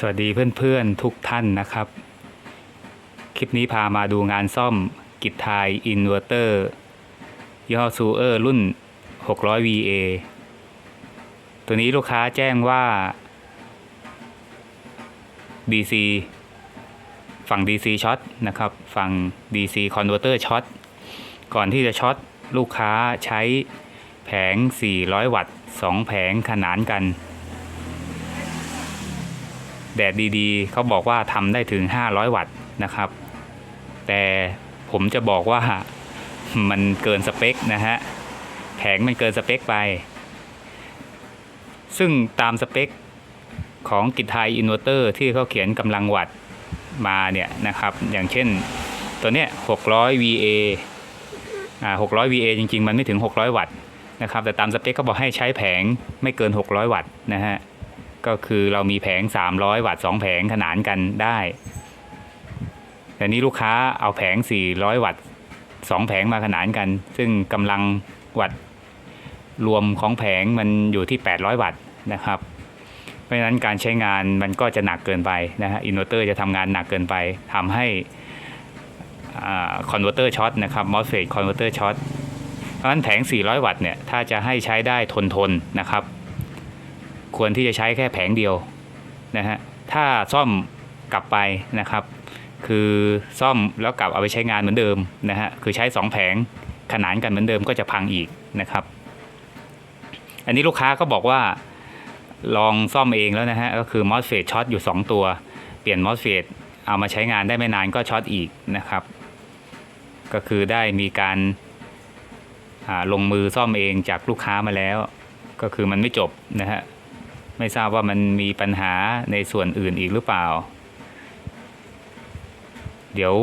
สวัสดีเพื่อนๆทุกท่านนะครับ คลิปนี้พามาดูงานซ่อมกิจไทยอินเวอร์เตอร์ยี่ห้อซูเออร์รุ่น 600 VA ตัวนี้ลูกค้าแจ้งว่า DC ฝั่ง DC ช็อตนะครับ ฝั่ง DC Converter ช็อตก่อนที่จะช็อตลูกค้าใช้แผง 400 วัตต์ 2 แผงขนานกัน แดดดีๆ เขาบอกว่าทำได้ถึง 500 วัตต์นะครับ แต่ผมจะบอกว่ามันเกินสเปคนะฮะแผงมันเกินสเปคไป ซึ่งตามสเปคของกิจไทยอินเวอร์เตอร์ที่เขาเขียนกำลังวัตต์มาเนี่ยนะครับ อย่างเช่นตัวเนี้ย600 VA อ่า600 VA จริง ๆ มันไม่ถึง 600 วัตต์นะครับ แต่ตามสเปคเขาบอกให้ใช้แผงไม่เกิน 600 วัตต์นะฮะ ก็คือเรามีแผง 300 วัตต์2แผงขนานกันได้แต่นี้ลูกค้าเอาแผง 400 วัตต์2แผงมาขนานกัน ซึ่งกำลังวัตต์รวมของแผงมันอยู่ที่ 800 วัตต์นะครับ เพราะฉะนั้นการใช้งานมันก็จะหนักเกินไปนะฮะอินเวอร์เตอร์จะทำงานหนักเกินไปทำให้คอนเวอร์เตอร์ช็อตนะครับมอสเฟตคอนเวอร์เตอร์ช็อตเพราะฉะนั้นแผง 400 วัตต์เนี่ยถ้าจะให้ใช้ได้ทนทนนะครับ ควรที่จะใช้แค่แผงเดียวนะฮะถ้าซ่อมกลับไปนะครับ คือซ่อมแล้วกลับเอาไปใช้งานเหมือนเดิมนะฮะคือใช้ 2 แผงขนานกันเหมือนเดิมก็จะพังอีกนะครับ อันนี้ลูกค้าก็บอกว่าลองซ่อมเองแล้วนะฮะก็คือมอสเฟตช็อตอยู่ 2 ตัว เปลี่ยนมอสเฟตเอามาใช้งานได้ไม่นานก็ช็อตอีกนะครับ ก็คือได้มีการาลงมือซ่อมเองจากลูกค้ามาแล้ว ก็คือมันไม่จบนะฮะ ไม่ทราบว่ามันมีปัญหาในส่วนอื่นอีกหรือเปล่า เดี๋ยว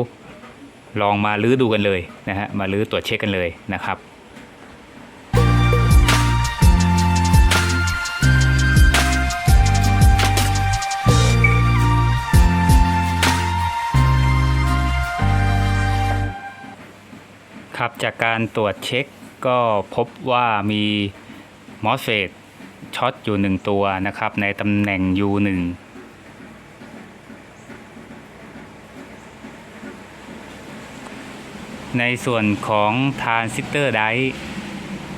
ลองมาลื้อดูกันเลยนะฮะ มาลื้อตรวจเช็คกันเลยนะครับครับจากการตรวจเช็คก็พบว่ามีมอสเฟต ช็อตอยู่หนึ่งตัวนะครับ ในตำแหน่ง U1 ในส่วนของทานซิสเตอร์ได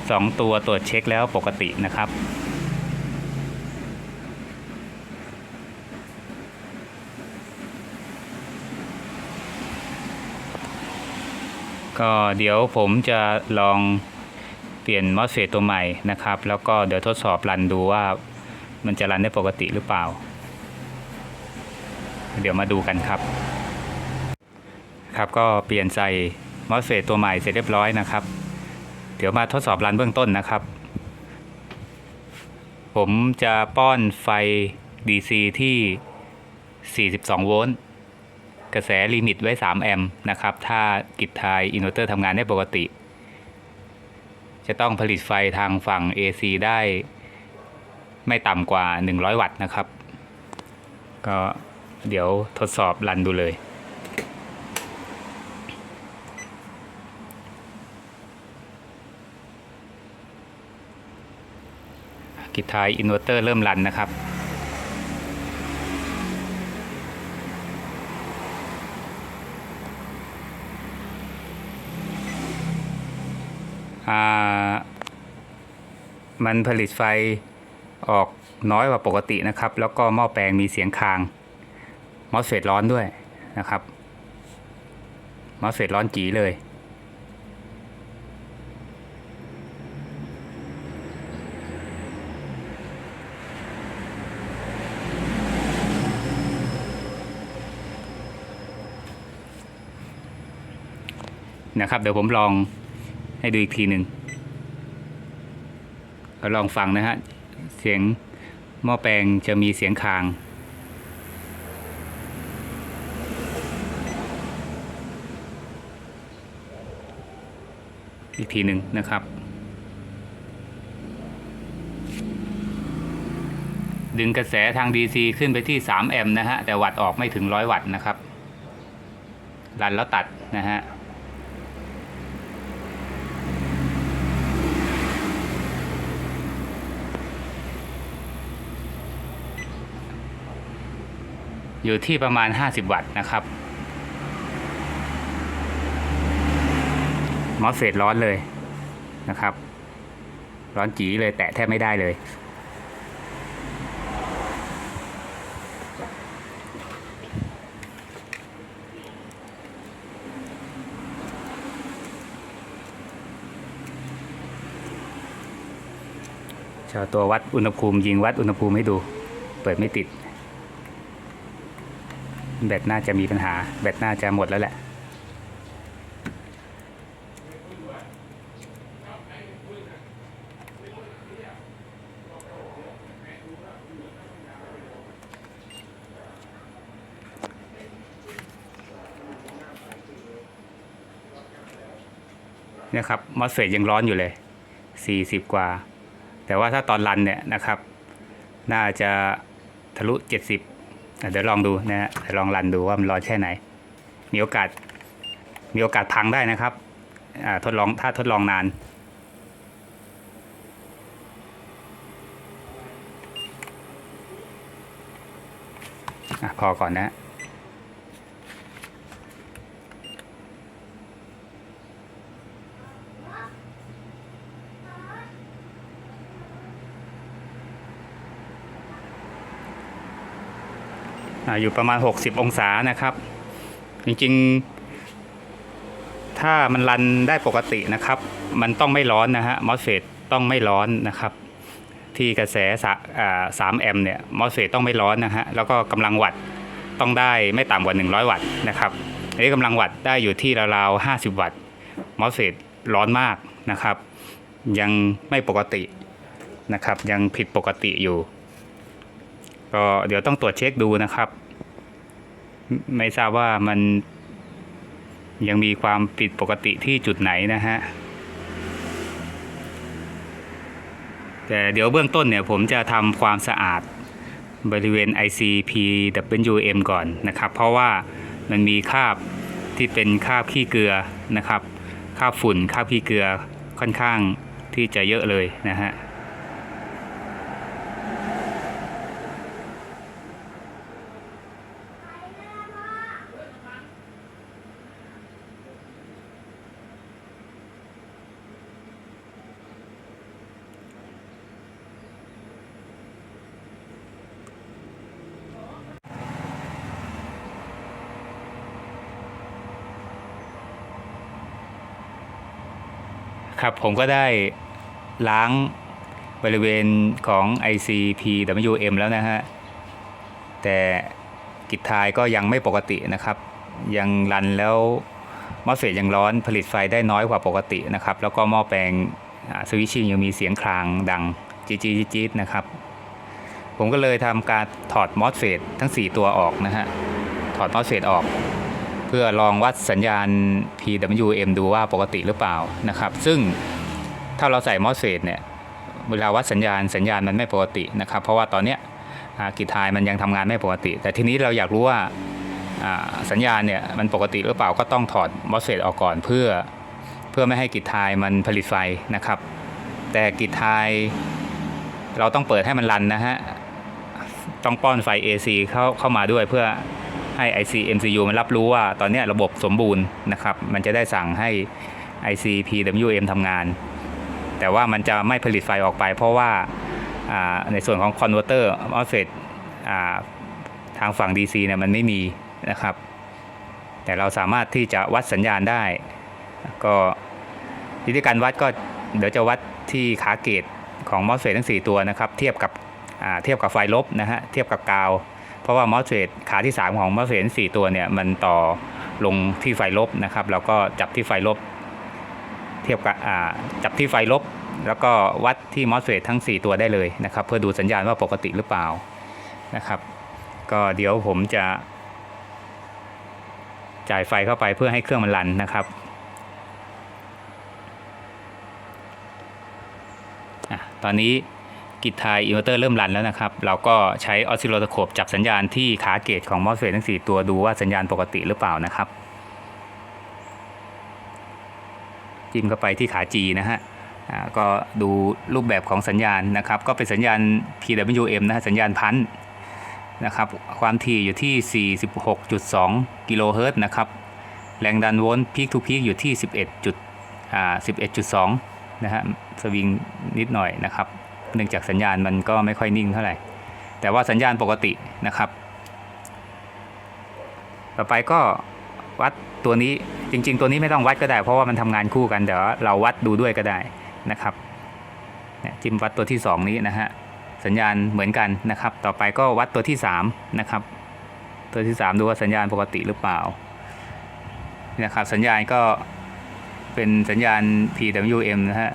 สองตัวตรวจเช็คแล้วปกตินะครับ ก็เดี๋ยวผมจะลอง ปลี่ยนมอสเฟตตัวใหม่นะครับ แล้วก็เดี๋ยวทดสอบรันดูว่ามันจะรันได้ปกติหรือเปล่า เดี๋ยวมาดูกันครับ ครับก็เปลี่ยนใส่มอสเฟตตัวใหม่เสร็จเรียบร้อยนะครับ เดี๋ยวมาทดสอบรันเบื้องต้นนะครับ ผมจะป้อนไฟ DC ที่ 42 โวลต์กระแสลิมิตไว้ 3 แอมป์นะครับ ถ้ากิจทายอินเวอร์เตอร์ทำงานได้ปกติ จะต้องผลิตไฟทางฝั่ง AC ได้ไม่ต่ำกว่า 100 วัตต์นะครับ ก็เดี๋ยวทดสอบรันดูเลยกิจทายอินเวอร์เตอร์เริ่มรันนะครับ มันผลิตไฟออกน้อยกว่าปกตินะครับ แล้วก็หม้อแปลงมีเสียงคางมอสเฟตร้อนด้วยนะครับมอสเฟตร้อนจีเลย นะครับ เดี๋ยวผมลอง ให้ดูอีกทีหนึ่งก็ลองฟังนะฮะ เสียงหม้อแปลงจะมีเสียงคาง อีกทีหนึ่งนะครับ ดึงกระแสทาง DC ขึ้นไปที่ 3 แอมป์นะฮะ แต่วัตต์ออกไม่ถึง 100 วัตต์นะครับ รันแล้วตัดนะฮะ อยู่ที่ประมาณ 50 วัตต์นะครับมอสเฟตร้อนเลยนะครับ ร้อนจีเลยแตะแทบไม่ได้เลยจะเอาตัววัดอุณหภูมิยิงวัดอุณหภูมิให้ดู เปิดไม่ติด แบตน่าจะมีปัญหา แบตน่าจะหมดแล้วแหละเนี่ยครับมอสเฟตยังร้อนอยู่เลย 40 กว่า แต่ว่าถ้าตอนรันเนี่ยนะครับ น่าจะทะลุ 70 เดี๋ยวลองดูนะฮะเดี๋ยวลองรันดูว่ามันร้อนแค่ไหน มีโอกาส มีโอกาสพังได้นะครับทดลองถ้าทดลองนานอพอก่อนนะ อยู่ประมาณ 60 องศานะครับ จริงๆ ถ้ามันรันได้ปกตินะครับ มันต้องไม่ร้อนนะฮะมอสเฟตต้องไม่ร้อนนะครับ ที่กระแสสา3แอมป์เนี่ยมอสเฟตต้องไม่ร้อนนะฮะแล้วก็กำลังวัตต์ต้องได้ไม่ต่ำกว่า 100 วัตต์นะครับอันนี้กำลังวัตต์ได้อยู่ที่ราวๆ50 วัตต์มอสเฟตร้อนมากนะครับ ยังไม่ปกตินะครับ ยังผิดปกติอยู่ ก็เดี๋ยวต้องตรวจเช็คดูนะครับ ไม่ทราบว่ามันยังมีความผิดปกติที่จุดไหนนะฮะ แต่เดี๋ยวเบื้องต้นเนี่ยผมจะทำความสะอาดบริเวณ IC PWM ก่อนนะครับ เพราะว่ามันมีคราบที่เป็นคราบขี้เกลือนะครับคราบฝุ่นคราบขี้เกลือค่อนข้างที่จะเยอะเลยนะฮะ ผมก็ได้ล้างบริเวณของ IC PWM แล้วนะฮะ แต่กิจทายก็ยังไม่ปกตินะครับ ยังรันแล้วมอสเฟตยังร้อนผลิตไฟได้น้อยกว่าปกตินะครับ แล้วก็หม้อแปลงสวิตชิ่งยังมีเสียงคลางดังจี๊ดจี๊ดจี๊ดนะครับ ผมก็เลยทำการถอดมอสเฟตทั้ง 4 ตัวออกนะฮะ ถอดมอสเฟตออก เพื่อลองวัดสัญญาณ PWM ดูว่าปกติหรือเปล่านะครับ ซึ่ง ถ้าเราใส่มอสเฟตเนี่ยเวลาวัดสัญญาณสัญญาณมันไม่ปกตินะครับ เพราะว่าตอนเนี้ยกิจทายมันยังทำงานไม่ปกติ แต่ทีนี้เราอยากรู้ว่าสัญญาณเนี่ยมันปกติหรือเปล่าก็ต้องถอดมอสเฟตออกก่อนเพื่อเพื่อไม่ให้กิจทายมันผลิตไฟนะครับ แต่กิจทายเราต้องเปิดให้มันรันนะฮะต้องป้อนไฟ AC เข้าเข้ามาด้วยเพื่อให้ IC MCU มันรับรู้ว่าตอนนี้ระบบสมบูรณ์นะครับ มันจะได้สั่งให้ IC PWM ทำงาน แต่ว่ามันจะไม่ผลิตไฟออกไป เพราะว่าในส่วนของ Converter MOSFET อ่าทางฝั่ง DC เนี่ยมันไม่มีนะครับ แต่เราสามารถที่จะวัดสัญญาณได้ ก็วิธีการวัดก็เดี๋ยวจะวัดที่ขาเกตของ MOSFET ทั้ง 4 ตัวนะครับ เทียบกับเทียบกับไฟลบนะฮะเทียบกับกาว เพราะว่ามอสเฟตขาที่ 3 ของมอสเฟต4ตัวเนี่ยมันต่อลงที่ไฟลบนะครับแล้วก็จับที่ไฟลบ ทียบกับจับที่ไฟลบ แล้วก็วัดที่มอสเฟตทั้ง 4 ตัวได้เลยนะครับ เพื่อดูสัญญาณว่าปกติหรือเปล่านะครับ ก็เดี๋ยวผมจะ จ่ายไฟเข้าไปเพื่อให้เครื่องมันรันนะครับอตอนนี้กิจทายอินเวอร์เตอร์เริ่มรันแล้วนะครับ เราก็ใช้ออสซิลโลสโคปจับสัญญาณที่ขาเกตของมอสเฟตทั้ง 4 ตัวดูว่าสัญญาณปกติหรือเปล่านะครับ จิ้มเข้าไปที่ขา G นะฮะอ่าก็ดูรูปแบบของสัญญาณนะครับ ก็เป็นสัญญาณ PWM นะฮะสัญญาณพันธุ์นะครับความถี่อยู่ที่ 46.2 กิโลเฮิรตซ์นะครับ แรงดันโวลต์พีคทูพีคอยู่ที่ 11.11.2 นะฮะสวิงนิดหน่อยนะครับ เนื่องจากสัญญาณมันก็ไม่ค่อยนิ่งเท่าไหร่ แต่ว่าสัญญาณปกตินะครับ ต่อไปก็วัดตัวนี้ จริง ๆ ตัวนี้ไม่ต้องวัดก็ได้ เพราะว่ามันทำงานคู่กันแต่ว่าเราวัดดูด้วยก็ได้นะครับจิ้มวัดตัวที่ 2 นี้นะฮะสัญญาณเหมือนกันนะครับ ต่อไปก็วัดตัวที่3นะครับตัวที่ 3 ดูว่าสัญญาณปกติหรือเปล่านะครับสัญญาณก็เป็นสัญญาณ PWM นะฮะ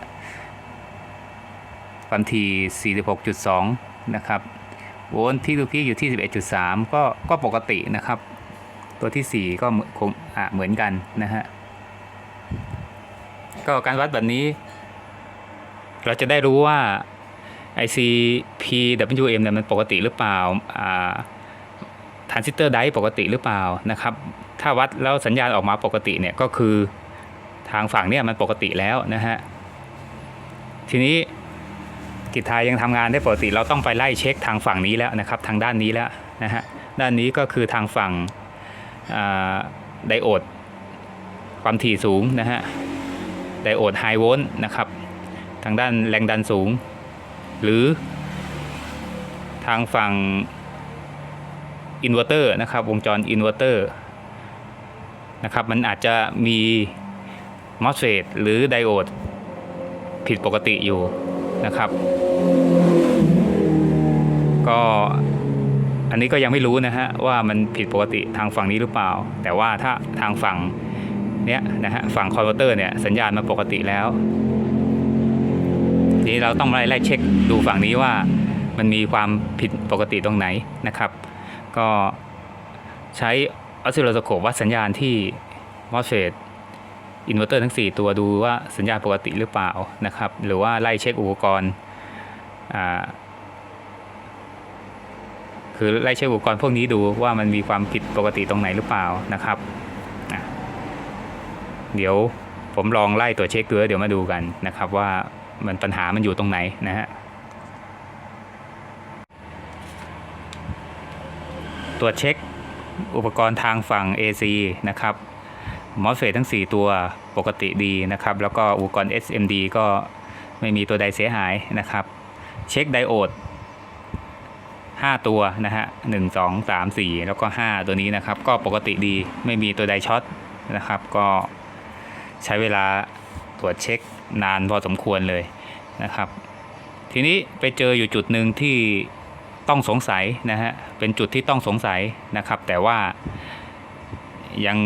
ความถี่46.2 นะครับโวลต์พีคทูพีอยู่ที่ 11.3 ก็ก็ปกตินะครับ ตัวที่ 4 ก็คงอะเหมือนกันนะฮะก็การวัดแบบนี้ เราจะได้รู้ว่า IC PWM เนี่ยมันปกติหรือเปล่าอ่าทรานซิสเตอร์ไดปกติหรือเปล่านะครับ ถ้าวัดแล้วสัญญาณออกมาปกติเนี่ยก็คือทางฝั่งเนี่ยมันปกติแล้วนะฮะ ทีนี้กิจทายยังทำงานได้ปกติเราต้องไปไล่เช็คทางฝั่งนี้แล้วนะครับ ทางด้านนี้แล้วนะฮะ ด้านนี้ก็คือทางฝั่ง ไดโอดความถี่สูงนะฮะ ไดโอดไฮโวลต์นะครับ ทางด้านแรงดันสูง หรือทางฝั่งอินเวอร์เตอร์นะครับ วงจรอินเวอร์เตอร์นะครับ มันอาจจะมีมอสเฟตหรือไดโอดผิดปกติอยู่นะครับ ก็ อันนี้ก็ยังไม่รู้นะฮะว่ามันผิดปกติทางฝั่งนี้หรือเปล่า แต่ว่าถ้าทางฝั่งเนี้ยนะฮะฝั่งคอนเวอร์เตอร์เนี่ยสัญญาณมันปกติแล้วทีนี้เราต้องไล่ไล่เช็คดูฝั่งนี้ว่ามันมีความผิดปกติตรงไหนนะครับ ก็ใช้ออสซิลโลสโคปวัดสัญญาณที่มอสเฟตอินเวอร์เตอร์ทั้ง 4 ตัวดูว่าสัญญาณปกติหรือเปล่านะครับ หรือว่าไล่เช็คอุปกรณ์อ่า คือไล่เช็คอุปกรณ์พวกนี้ดูว่ามันมีความผิดปกติตรงไหนหรือเปล่านะครับ เดี๋ยวผมลองไล่ตัวเช็คดูแล้วเดี๋ยวมาดูกันนะครับ ว่ามันปัญหามันอยู่ตรงไหนนะฮะตัวจเช็คอุปกรณ์ทางฝั่ง AC นะครับมอสเฟตทั้ง 4 ตัวปกติดีนะครับ แล้วก็อุปกรณ์ SMD ก็ไม่มีตัวใดเสียหายนะครับ เช็คไดโอด 5 ตัวนะฮะหนึ่งสองสามสี่แล้วก็ 5 ตัวนี้นะครับ ก็ปกติดีไม่มีตัวใดช็อตนะครับ ก็ใช้เวลาตรวจเช็คนานพอสมควรเลยนะครับ ทีนี้ไปเจออยู่จุดหนึ่งที่ต้องสงสัยนะฮะเป็นจุดที่ต้องสงสัยนะครับ แต่ว่ายัง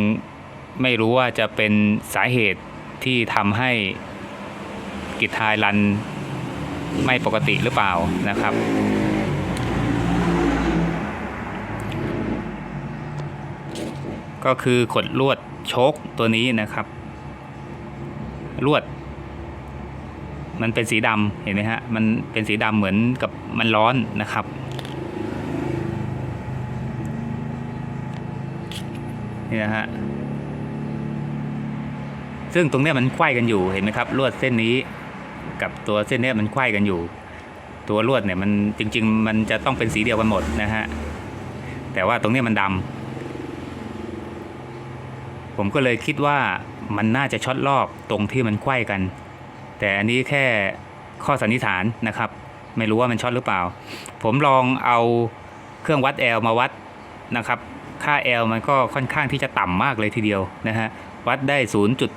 ไม่รู้ว่าจะเป็นสาเหตุที่ทำให้กิจทายรันไม่ปกติหรือเปล่านะครับ ก็คือขดลวดโชคตัวนี้นะครับ ลวด มันเป็นสีดำเห็นไหมฮะ มันเป็นสีดำเหมือนกับมันร้อนนะครับนี่นะฮะซึ่งตรงนี้มันไขว้กันอยู่เห็นไหมครับลวดเส้นนี้กับตัวเส้นนี้มันไขว้กันอยู่ ตัวลวดเนี่ยมันจริง ๆ มันจะต้องเป็นสีเดียวกันหมดนะฮะแต่ว่าตรงนี้มันดำ ผมก็เลยคิดว่ามันน่าจะช็อตรอบตรงที่มันไขว้กัน แต่อันนี้แค่ข้อสันนิษฐานนะครับ ไม่รู้ว่ามันช็อตหรือเปล่า ผมลองเอาเครื่องวัดแอลมาวัดนะครับ ค่าแอลมันก็ค่อนข้างที่จะต่ำมากเลยทีเดียวนะฮะวัดได้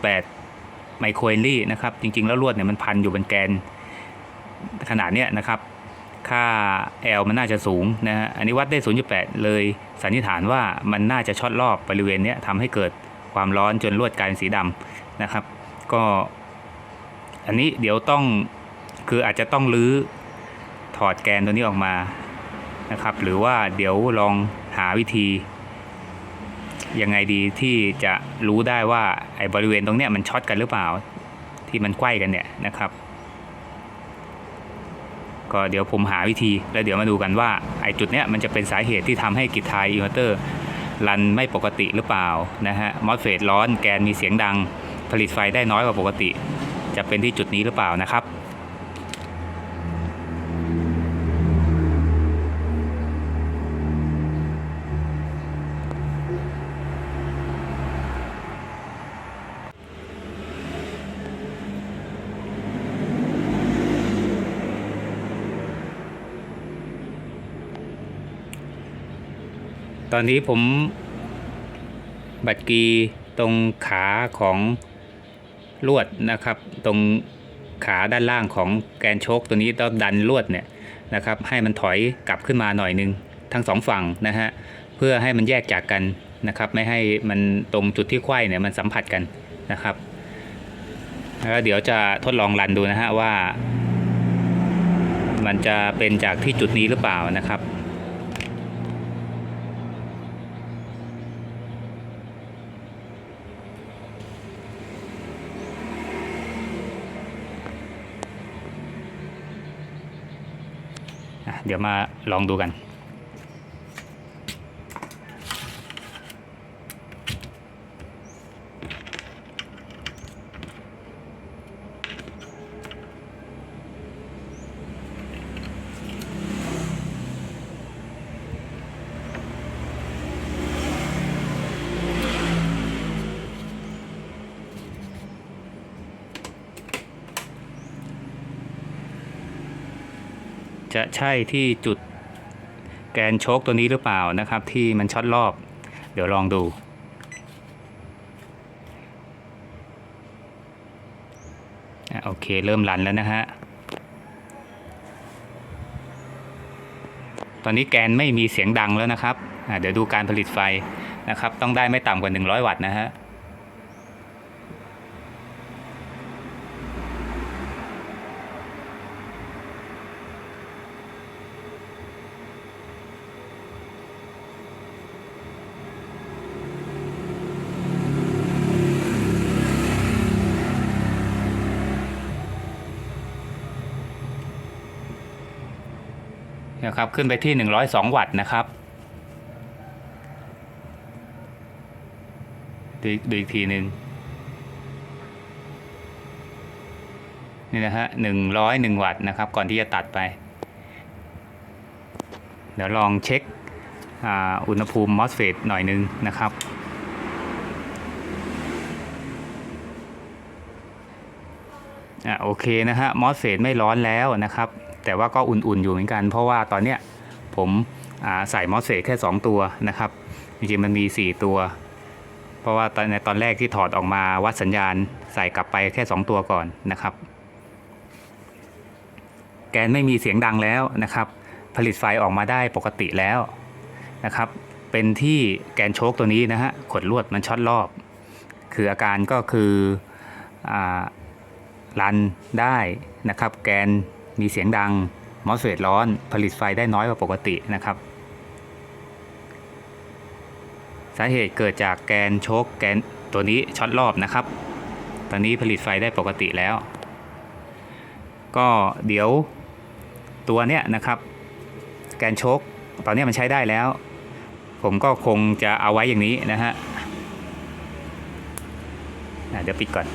0.8 ไมโครเฮนรี่นะครับ จริง ๆ แล้วลวดเนี่ยมันพันอยู่บนแกนขนาดเนี้ยนะครับค่า L มันน่าจะสูงนะฮะ อันนี้วัดได้ 0.8 เลยสันนิษฐานว่ามันน่าจะช็อตรอบบริเวณเนี้ยทำให้เกิด ความร้อนจนลวดกลายเป็นสีดำนะครับ ก็อันนี้เดี๋ยวต้องคืออาจจะต้องรื้อถอดแกนตัวนี้ออกมานะครับ หรือว่าเดี๋ยวลองหาวิธียังไงดีที่จะรู้ได้ว่าไอ้บริเวณตรงเนี้ยมันช็อตกันหรือเปล่า ที่มันไขว้กันเนี่ยนะครับก็เดี๋ยวผมหาวิธีแล้วเดี๋ยวมาดูกันว่าไอ้จุดเนี้ยมันจะเป็นสาเหตุที่ทำให้กิจทยอินเวอร์เตอร์ รันไม่ปกติหรือเปล่านะฮะมอสเฟตร้อนแกนมีเสียงดังผลิตไฟได้น้อยกว่าปกติ จะเป็นที่จุดนี้หรือเปล่านะครับ ตอนนี้ผมบัดกีตรงขาของลวดนะครับ ตรงขาด้านล่างของแกนโชคตัวนี้ต้องดันลวดเนี่ยนะครับ ให้มันถอยกลับขึ้นมาหน่อยนึงทั้งสองฝั่งนะฮะเพื่อให้มันแยกจากกันนะครับ ไม่ให้มันตรงจุดที่ไขว้เนี่ยมันสัมผัสกันนะครับแล้วเดี๋ยวจะทดลองรันดูนะฮะว่า มันจะเป็นจากที่จุดนี้หรือเปล่านะครับ เดี๋ยวมาลองดูกัน จะใช่ที่จุดแกนโชคตัวนี้หรือเปล่านะครับ ที่มันช็อตรอบ เดี๋ยวลองดูโอเคเริ่มรันแล้วนะฮะ ตอนนี้แกนไม่มีเสียงดังแล้วนะครับ เดี๋ยวดูการผลิตไฟนะครับ ต้องได้ไม่ต่ำกว่า 100 วัตต์นะฮะ นะครับ ขึ้นไปที่ 102 วัตต์นะครับดูดูอีกทีหนึ่งนี่นะฮะ101วัตต์นะครับ ก่อนที่จะตัดไป เดี๋ยวลองเช็คอาอุณหภูมิ MOSFET หน่อยนึงนะครับ อะโอเคนะฮะ MOSFET ไม่ร้อนแล้วนะครับ แต่ว่าก็อุ่นๆอยู่เหมือนกัน เพราะว่าตอนเนี้ยผมใส่ MOSFET แค่ 2 ตัวนะครับจริงๆมันมี 4 ตัว เพราะว่าตอนในตอนแรกที่ถอดออกมาวัดสัญญาณใส่กลับไปแค่ 2 ตัวก่อนนะครับ แกนไม่มีเสียงดังแล้วนะครับ ผลิตไฟออกมาได้ปกติแล้วนะครับ เป็นที่แกนโชคตัวนี้นะฮะขดลวดมันช็อตรอบ คืออาการก็คืออรันได้นะครับ แกน มีเสียงดังมอสเฟตร้อน ผลิตไฟได้น้อยกว่าปกตินะครับ สาเหตุเกิดจากแกนโชคแกนตัวนี้ช็อตรอบนะครับ ตอนนี้ผลิตไฟได้ปกติแล้ว ก็เดี๋ยวตัวเนี้ยนะครับ แกนโชคตอนนี้มันใช้ได้แล้ว ผมก็คงจะเอาไว้อย่างนี้นะฮะเดี๋ยวปิดก่อน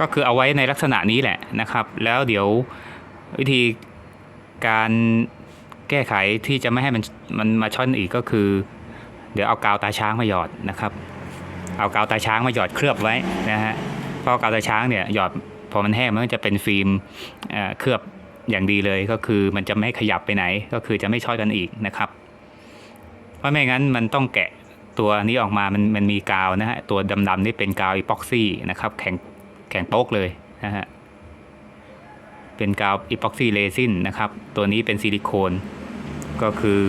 ก็คือเอาไว้ในลักษณะนี้แหละนะครับ แล้วเดี๋ยววิธีการแก้ไขที่จะไม่ให้มันมันมาช่อนอีกก็คือ เดี๋ยวเอากาวตาช้างมาหยอดนะครับ เอากาวตาช้างมาหยอดเคลือบไว้นะฮะเพราะกาวตาช้างเนี่ยหยอดพอมันแห้งมันก็จะเป็นฟิล์มเอ่อเคลือบอย่างดีเลยก็คือมันจะไม่ขยับไปไหน ก็คือจะไม่ช่อยกันอีกนะครับ เพราะไม่งั้นมันต้องแกะตัวนี้ออกมามันมันมีกาวนะฮะตัวดำๆนี่เป็นกาวอีพ็อกซี่นะครับแข็ง แข็งโป๊กเลยนะฮะ เป็นกาวอีพ็อกซี่เรซินนะครับ ตัวนี้เป็นซิลิโคนก็คือ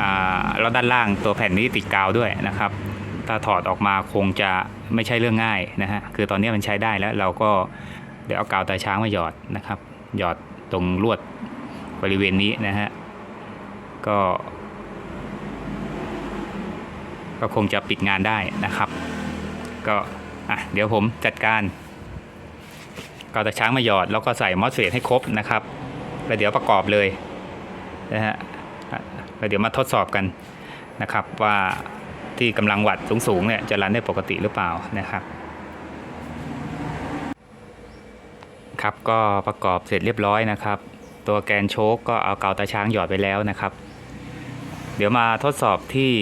อ่าแล้วด้านล่างตัวแผ่นนี้ติดกาวด้วยนะครับ ถ้าถอดออกมาคงจะไม่ใช่เรื่องง่ายนะฮะ คือตอนนี้มันใช้ได้แล้วเราก็เดี๋ยวเอากาวตาช้างมาหยอดนะครับ หยอดตรงลวดบริเวณนี้นะฮะ ก็ ก็คงจะปิดงานได้นะครับ ก็ อะเดี๋ยวผมจัดการกาวตาช้างมาหยอดแล้วก็ใส่มอสเฟตให้ครบนะครับ แล้วเดี๋ยวประกอบเลยนะฮะแล้วเดี๋ยวมาทดสอบกันนะครับว่าที่กำลังวัดสูงๆเนี่ยจะรันได้ปกติหรือเปล่านะครับ ครับก็ประกอบเสร็จเรียบร้อยนะครับ ตัวแกนโชคก็เอากาวตาช้างหยอดไปแล้วนะครับ เดี๋ยวมาทดสอบที่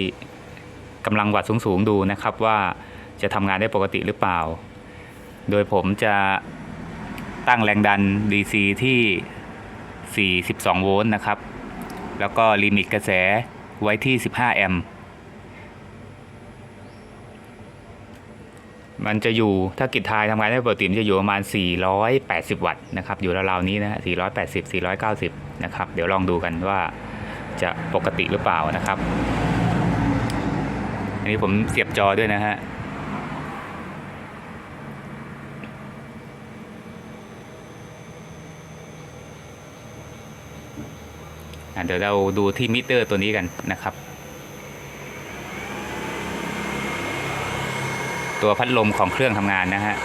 กำลังวัดสูงๆดูนะครับว่า จะทำงานได้ปกติหรือเปล่า โดยผมจะตั้งแรงดัน DC ที่ 42 โวลต์นะครับ แล้วก็ลิมิตกระแสไว้ที่ 15 แอมป์ มันจะอยู่ถ้ากิจทายทำงานได้ปกติมันจะอยู่ประมาณ 480 วัตต์นะครับ อยู่ราวๆนี้นะฮะ480 490 นะครับ เดี๋ยวลองดูกันว่าจะปกติหรือเปล่านะครับ อันนี้ผมเสียบจอด้วยนะฮะ เดี๋ยวเราดูที่มิเตอร์ตัวนี้กันนะครับ ตัวพัดลมของเครื่องทำงานนะฮะ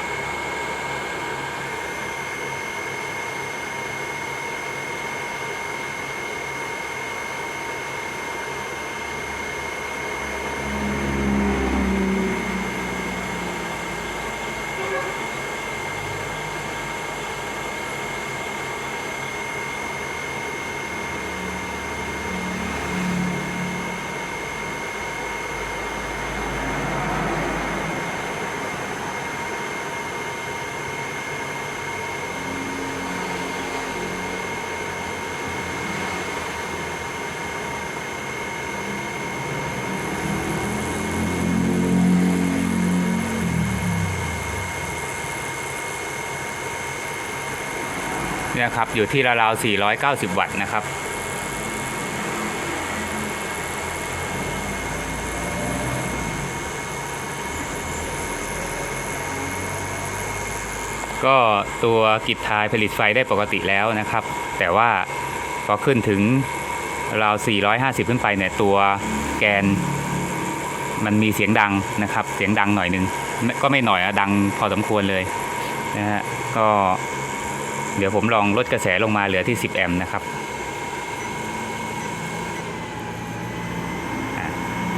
เนี่ยครับอยู่ที่ราวๆ490 วัตต์นะครับก็ตัวกิจทายผลิตไฟได้ปกติแล้วนะครับ แต่ว่าพอขึ้นถึงราว 450 ขึ้นไปเนี่ยตัวแกน มันมีเสียงดังนะครับ เสียงดังหน่อยนึง ก็ไม่หน่อยอะดังพอสมควรเลยนะฮะก็ เดี๋ยวผมลองลดกระแสลงมาเหลือที่ 10 แอมป์นะครับ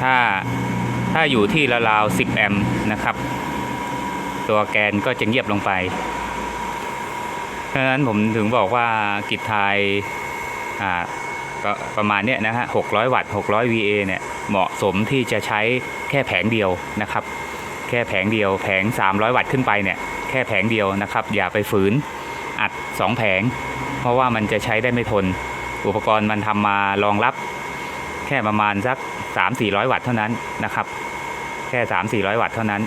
ถ้าถ้าอยู่ที่ราวๆ10 แอมป์นะครับ ตัวแกนก็จะเงียบลงไปเพราะฉะนั้นผมถึงบอกว่ากิจไทยอ่าก็ประมาณเนี้ยนะฮะ 600 วัตต์ 600 VA เนี่ย เหมาะสมที่จะใช้แค่แผงเดียวนะครับ แค่แผงเดียว แผง 300 วัตต์ขึ้นไปเนี่ย แค่แผงเดียวนะครับ อย่าไปฝืน 2 แผง เพราะว่ามันจะใช้ได้ไม่ทน อุปกรณ์มันทำมารองรับแค่ประมาณสัก 3-400 วัตต์เท่านั้นนะครับ แค่ 3-400 วัตต์เท่านั้น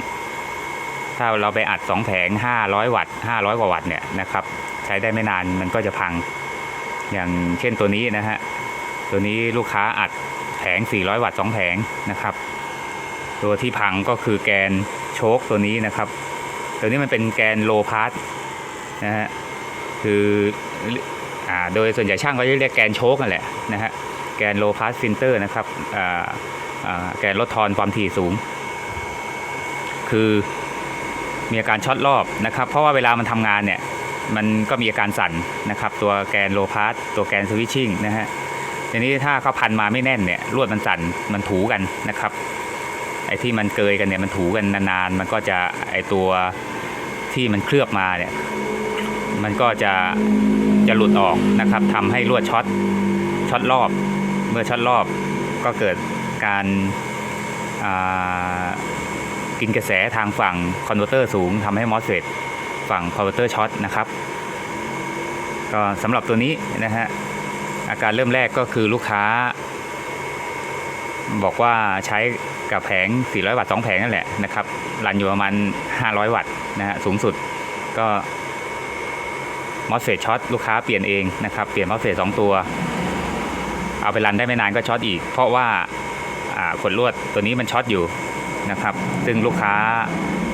ถ้าเราไปอัด 2 แผง 500 วัตต์500 กว่าวัตต์เนี่ยนะครับ ใช้ได้ไม่นานมันก็จะพัง อย่างเช่นตัวนี้นะฮะ ตัวนี้ลูกค้าอัดแผง 400 วัตต์ 2 แผงนะครับ ตัวที่พังก็คือแกนโชคตัวนี้นะครับ ตัวนี้มันเป็นแกนโลพาสนะฮะ คืออ่าโดยส่วนใหญ่ช่างก็จะเรียกแกนโชคกันแหละนะฮะแกนโลพาสฟิลเตอร์นะครับอ่าอ่าแกนลดทอนความถี่สูง คือมีอาการช็อตรอบนะครับ เพราะว่าเวลามันทำงานเนี่ยมันก็มีอาการสั่นนะครับ ตัวแกนโลพาสตัวแกนสวิตชิ่งนะฮะทีนี้ถ้าเขาพันมาไม่แน่นเนี่ยลวดมันสั่นมันถูกันนะครับไอ้ที่มันเกยกันเนี่ยมันถูกันนานๆ มันก็จะไอ้ตัวที่มันเคลือบมาเนี่ย มันก็จะจะหลุดออกนะครับทำให้ลวดช็อตช็อตรอบ เมื่อช็อตรอบก็เกิดการกินกระแสทางฝั่งคอนเวอร์เตอร์สูงทำให้มอสเฟตฝั่งคอนเวอร์เตอร์ช็อตนะครับก็สำหรับตัวนี้นะฮะอาการเริ่มแรกก็คือลูกค้า บอกว่าใช้กับแผง 400 วัตต์2แผงนั่นแหละนะครับรันอยู่ประมาณ 500 วัตต์นะฮะสูงสุดก็ มอสเฟตช็อตลูกค้าเปลี่ยนเองนะครับเปลี่ยนมอสเฟต2ตัว เอาไปรันได้ไม่นานก็ช็อตอีก เพราะว่าขดลวดตัวนี้มันช็อตอยู่นะครับ ซึ่งลูกค้า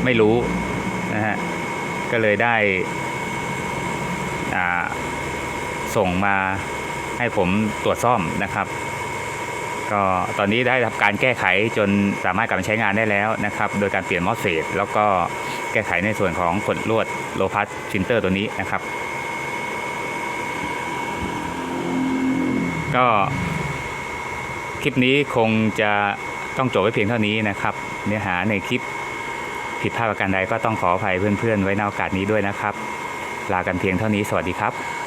ไม่รู้นะฮะก็เลยได้ส่งมาให้ผมตรวจซ่อมนะครับ ก็ตอนนี้ได้ทำการแก้ไขจนสามารถกลับมาใช้งานได้แล้วนะครับ โดยการเปลี่ยนมอสเฟตแล้วก็แก้ไขในส่วนของขดลวดโลพัสฟินเตอร์ตัวนี้นะครับ ก็คลิปนี้คงจะต้องจบไว้เพียงเท่านี้นะครับ เนื้อหาในคลิปผิดพลาดประการใดก็ต้องขออภัยเพื่อนๆ ไว้ในโอกาสนี้ด้วยนะครับ ลากันเพียงเท่านี้สวัสดีครับ